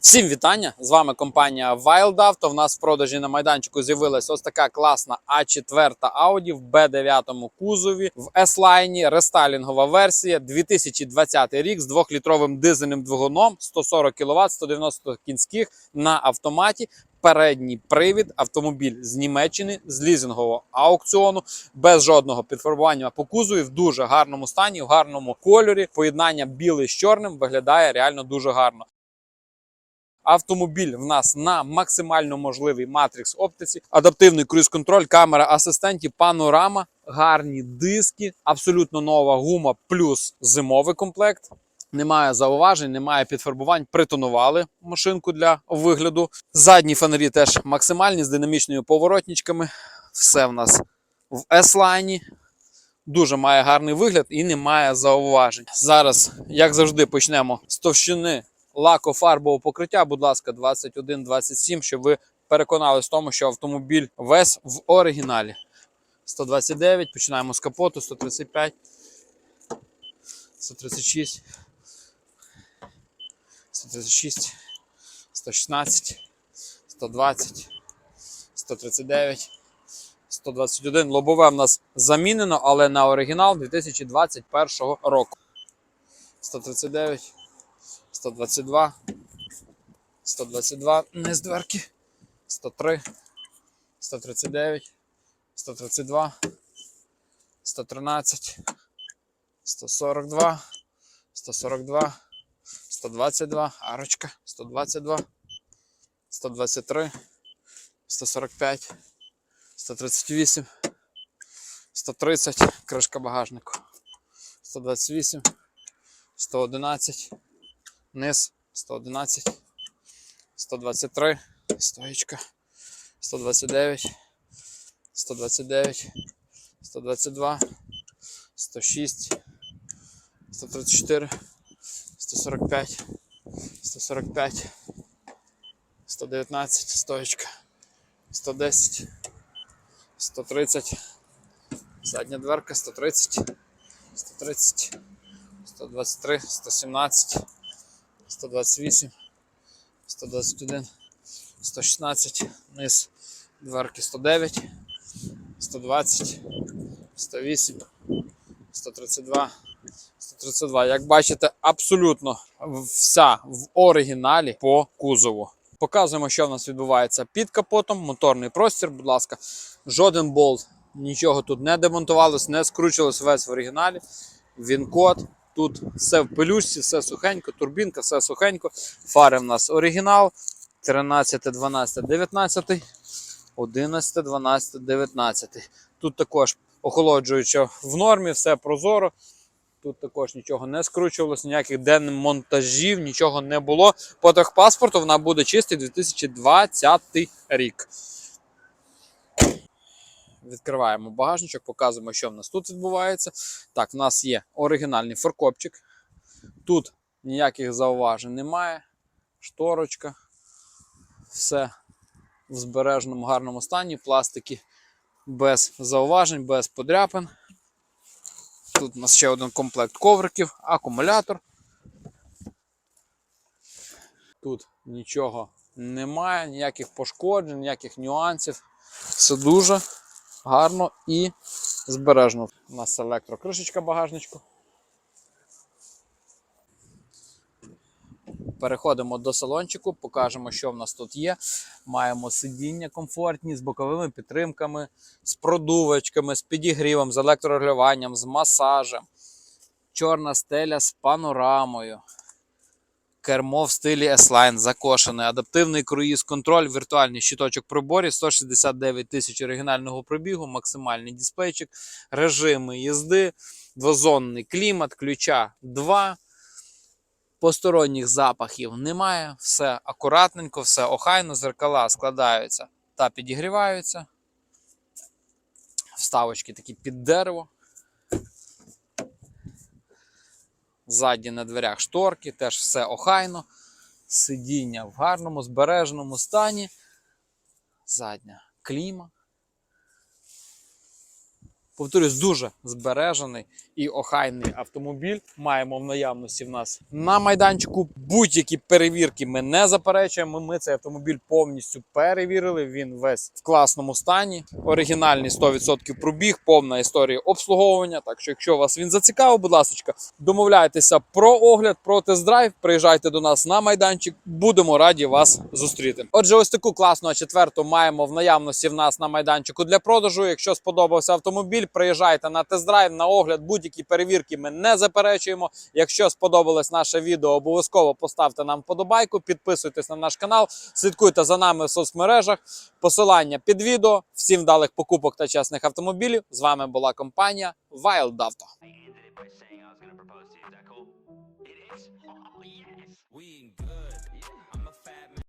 Всім вітання! З вами компанія Wild Auto. В нас в продажі на майданчику з'явилась ось така класна А4 Audi в B9 кузові в S-Line, рестайлінгова версія 2020 рік з 2-літровим дизельним двигуном 140 кВт, 190 кінських на автоматі. Передній привід, автомобіль з Німеччини, з лізингового аукціону, без жодного підфарбування по кузові, в дуже гарному стані, в гарному кольорі. Поєднання білий з чорним виглядає реально дуже гарно. Автомобіль в нас на максимально можливій матрикс оптиці, адаптивний круїз-контроль, камера асистентів, панорама, гарні диски, абсолютно нова гума плюс зимовий комплект. Немає зауважень, немає підфарбувань. Притонували машинку для вигляду. Задні фонарі теж максимальні з динамічними поворотничками. Все в нас в S-лайні. Дуже має гарний вигляд і немає зауважень. Зараз, як завжди, почнемо з товщини лакофарбового покриття, будь ласка, 21-27, щоб ви переконались в тому, що автомобіль весь в оригіналі. 129, починаємо з капоту, 135, 136, 136, 116, 120, 139, 121. Лобове в нас замінено, але на оригінал 2021 року. 139. 122, 122, не з дверки, 103, 139, 132, 113, 142, 142, 122, арочка, 122, 123, 145, 138, 130, кришка багажнику, 128, 111, низ 111, 123, стоїчка, 129, 129, 122, 106, 134, 145, 145, 119, стоїчка, 110, 130, задня дверка, 130, 130, 123, 117, 128, 121, 116, низ дверки 109, 120, 108, 132, 132. Як бачите, абсолютно вся в оригіналі по кузову. Показуємо, що в нас відбувається під капотом, моторний простір, будь ласка, жоден болт, нічого тут не демонтувалось, не скручувалось весь в оригіналі. Він код. Тут все в пелюшці, все сухенько, турбінка, все сухенько. Фари в нас оригінал. 13, 12, 19, 11, 12, 19. Тут також охолоджуюча в нормі, все прозоро. Тут також нічого не скручувалося, ніяких демонтажів, нічого не було. По техпаспорту вона буде чистий 2020 рік. Відкриваємо багажничок, показуємо, що в нас тут відбувається. Так, в нас є оригінальний форкопчик. Тут ніяких зауважень немає. Шторочка. Все в збереженому гарному стані. Пластики без зауважень, без подряпин. Тут у нас ще один комплект ковриків, акумулятор. Тут нічого немає, ніяких пошкоджень, ніяких нюансів. Все дуже гарно і збережно. У нас електрокришечка багажничку. Переходимо до салончику, покажемо, що в нас тут є. Маємо сидіння комфортні з боковими підтримками, з продувачками, з підігрівом, з електрорегулюванням, з масажем. Чорна стеля з панорамою. Кермо в стилі S-Line закошене, адаптивний круїз-контроль, віртуальний щиточок приборів, 169 тисяч оригінального пробігу, максимальний дисплейчик, режими їзди, двозонний клімат, ключа 2. Посторонніх запахів немає, все акуратненько, все охайно, зеркала складаються та підігріваються. Вставочки такі під дерево. Ззаді на дверях шторки, теж все охайно. Сидіння в гарному, збереженому стані. Задня кліма. Повторюсь, дуже збережений і охайний автомобіль. Маємо в наявності в нас на майданчику. Будь-які перевірки ми не заперечуємо. Ми цей автомобіль повністю перевірили. Він весь в класному стані. Оригінальний 100% пробіг, повна історія обслуговування. Так що, якщо вас він зацікавив, будь ласка, домовляйтеся про огляд, про тест-драйв. Приїжджайте до нас на майданчик. Будемо раді вас зустріти. Отже, ось таку класну А4 маємо в наявності в нас на майданчику для продажу. Якщо сподобався автомобіль, приїжджайте на тест-драйв, на огляд. Будь-які перевірки ми не заперечуємо. Якщо сподобалось наше відео, обов'язково поставте нам вподобайку, підписуйтесь на наш канал, слідкуйте за нами в соцмережах. Посилання під відео. Всім вдалих покупок та чесних автомобілів. З вами була компанія Wild Auto. Oh! We ain't good.